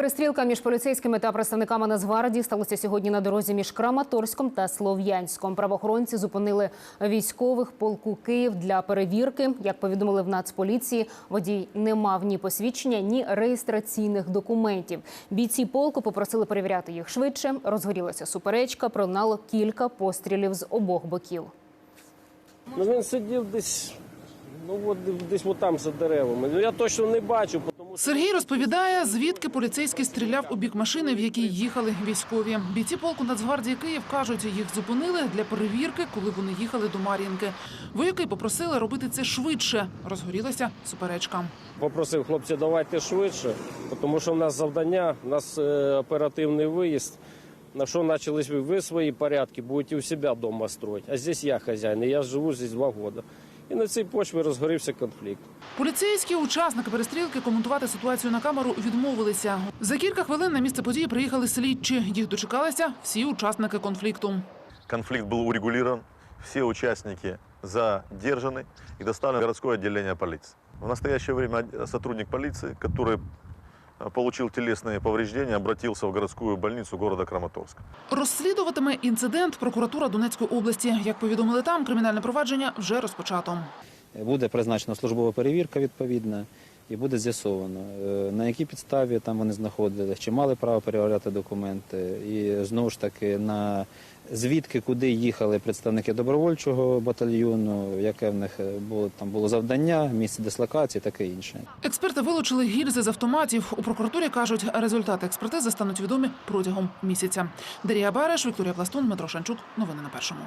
Перестрілка між поліцейськими та представниками Нацгвардії сталося сьогодні на дорозі між Краматорськом та Слов'янськом. Правоохоронці зупинили військових полку Київ для перевірки. Як повідомили в Нацполіції, водій не мав ні посвідчення, ні реєстраційних документів. Бійці полку попросили перевіряти їх швидше. Розгорілася суперечка, пролунало кілька пострілів з обох боків. Ну він сидів десь, ну от десь отам за деревами. Ну я точно не бачу, Сергій розповідає, звідки поліцейський стріляв у бік машини, в якій їхали військові. Бійці полку Нацгвардії Київ кажуть, їх зупинили для перевірки, коли вони їхали до Мар'їнки. Вояки попросили робити це швидше. Розгорілася суперечка. попросив хлопці, давайте швидше, тому що в нас завдання, в нас е, оперативний виїзд. На що почались ви, свої порядки, будете у себе вдома строїти. А здесь я хазяїн, і я живу здесь два роки. І на цій почві розгорівся конфлікт. Поліцейські учасники перестрілки коментувати ситуацію на камеру відмовилися. За кілька хвилин на місце події приїхали слідчі. Їх дочекалися всі учасники конфлікту. Конфликт был урегулирован, все участники задержаны и доставлены в городское отделение полиции. В настоящее время сотрудник полиции, который э, получил телесные повреждения, обратился в городскую больницу города Краматорськ. Розслідуватиме інцидент прокуратура Донецької області. Як повідомили там, кримінальне провадження вже розпочато. Буде призначена службова перевірка відповідна і буде з'ясовано, е, на якій підставі там вони знаходились, чи мали право перевіряти документи, і знову ж таки на звідки куди їхали представники добровольчого батальйону, яке в них е, було там було завдання, місце дислокації, таке інше. Експерти вилучили гільзи з автоматів. У прокуратурі кажуть, результати експертизи стануть відомі протягом місяця. Дарія Бареш, Вікторія Пластун, Дмитро Шанчук. Новини на першому.